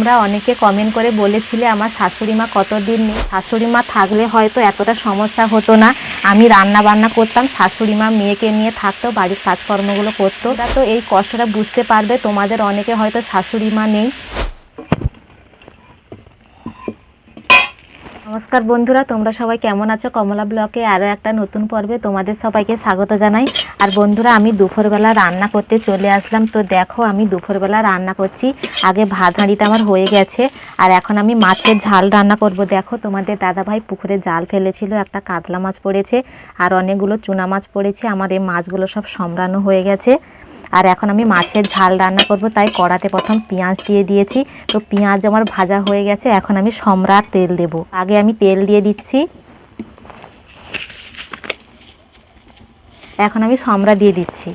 তোমরা অনেকে কমেন্ট করে বলেছিলে, আমার শাশুড়ি মা কতদিন নেই? শাশুড়ি মা থাকলে হয়তো এতটা সমস্যা হতো না। আমি রান্না বান্না করতাম, শাশুড়ি মা মেয়েকে নিয়ে থাকতো, বাড়ির কাজকর্মগুলো করতো। তো এই কষ্টটা বুঝতে পারবে, তোমাদের অনেকে হয়তো শাশুড়ি মা নেই। নমস্কার বন্ধুরা, তোমরা সবাই কেমন আছো? কমলা ব্লকে আরও একটা নতুন পর্বে তোমাদের সবাইকে স্বাগত জানাই। আর বন্ধুরা, আমি দুপুরবেলা রান্না করতে চলে আসলাম। তো দেখো, আমি দুপুরবেলা রান্না করছি। আগে ভাত হাঁড়িটা আমার হয়ে গেছে। আর এখন আমি মাছের ঝাল রান্না করব। দেখো, তোমাদের দাদাভাই পুকুরে জাল ফেলেছিল, একটা কাতলা মাছ পড়েছে, আর অনেকগুলো চুনা মাছ পড়েছে। আমার এই মাছগুলো সব সমরানো হয়ে গেছে। আর এখন আমি মাছের ঝাল রান্না করব, তাই কড়াতে প্রথম পেঁয়াজ দিয়ে দিয়েছি। তো পেঁয়াজ আমার ভাজা হয়ে গেছে, এখন আমি সম্রাট তেল দেব। আগে আমি তেল দিয়ে দিচ্ছি। এখন আমি সম্রা দিয়ে দিচ্ছি।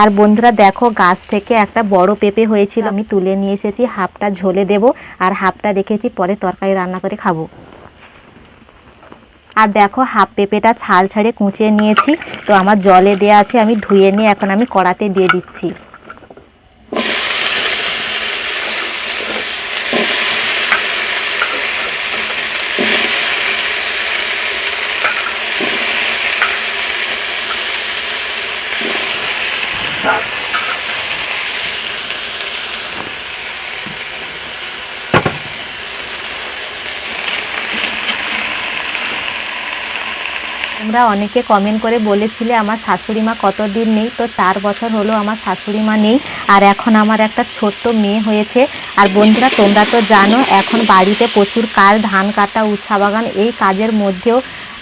আর বন্ধুরা দেখো, গাছ থেকে একটা বড় পেঁপে হয়েছিল, আমি তুলে নিয়ে এসেছি, হাফটা ঝোলে দেব, আর হাফটা রেখেছি, পরে তরকারি রান্না করে খাব। আর দেখো হাফ পেঁপেটা ছাল ছাড়ে কুঁচিয়ে নিয়েছি, তো আমার জলে দেওয়া আছে, আমি ধুয়ে নিয়ে এখন আমি কড়াতে দিয়ে দিচ্ছি। তোমরা অনেকে কমেন্ট করে বলেছিলে, আমার শাশুড়ি মা কতদিন নেই? তো চার বছর হলো আমার শাশুড়ি মা নেই, আর এখন আমার একটা ছোট্ট মেয়ে হয়েছে। আর বন্ধুরা, তোমরা তো জানো, এখন বাড়িতে প্রচুর কাজ ধান কাটা, উচ্ছা বাগান, এই কাজের মধ্যেও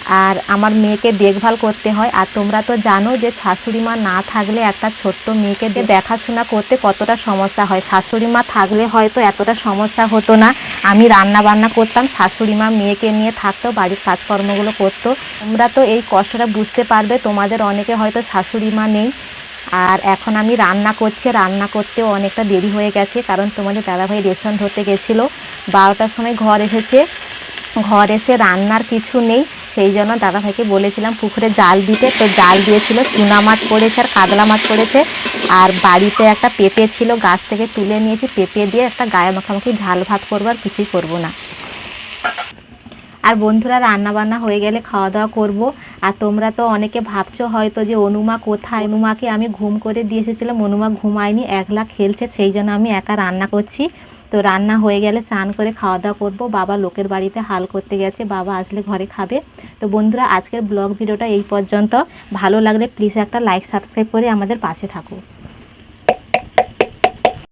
আর আমার মেয়েকে দেখভাল করতে হয়। আর তোমরা তো জানো যে শাশুড়ি মা না থাকলে একটা ছোট্ট মেয়েকে দেখাশোনা করতে কতটা সমস্যা হয়। শাশুড়ি মা থাকলে হয়তো এতটা সমস্যা হতো না। আমি রান্না বান্না করতাম, শাশুড়ি মা মেয়েকে নিয়ে থাকতো, বাড়ির কাজকর্মগুলো করতো। তোমরা তো এই কষ্টটা বুঝতে পারবে, তোমাদের অনেকে হয়তো শাশুড়ি মা নেই। আর এখন আমি রান্না করছি, রান্না করতেও অনেকটা দেরি হয়ে গেছে, কারণ তোমাদের দাদাভাই রেশন ধরতে গেছিল। বারোটার সময় ঘর এসেছে। ঘর এসে রান্নার কিছু নেই। সেই জন্য দাদাভাইকে বলেছিলাম পুকুরে জাল দিতে। তো জাল দিয়েছিল, চুনা মাছ পড়েছে আর কাতলা মাছ পড়েছে। আর বাড়িতে একটা পেঁপে ছিল, গাছ থেকে তুলে নিয়েছি, পেঁপে দিয়ে একটা গায়ে মাখামাখি ঝাল ভাত করব আর কিছুই করব না। আর বন্ধুরা রান্না বান্না হয়ে গেলে খাওয়া দাওয়া করব। আর তোমরা তো অনেকে ভাবছ হয়তো যে অনুমা কোথায়? অনুমাকে আমি ঘুম করে দিয়ে এসেছিলাম, অনুমা ঘুমায়নি, একলা খেলছে, সেই জন্য আমি একা রান্না করছি। তো রান্না হয়ে গেলে চান করে খাওয়া দাওয়া করব। বাবা লোকের বাড়িতে হাল করতে গেছে, বাবা আসলে ঘরে খাবে। তো বন্ধুরা, আজকের ব্লগ ভিডিওটা এই পর্যন্ত। ভালো লাগলে প্লিজ একটা লাইক সাবস্ক্রাইব করে আমাদের পাশে থাকো।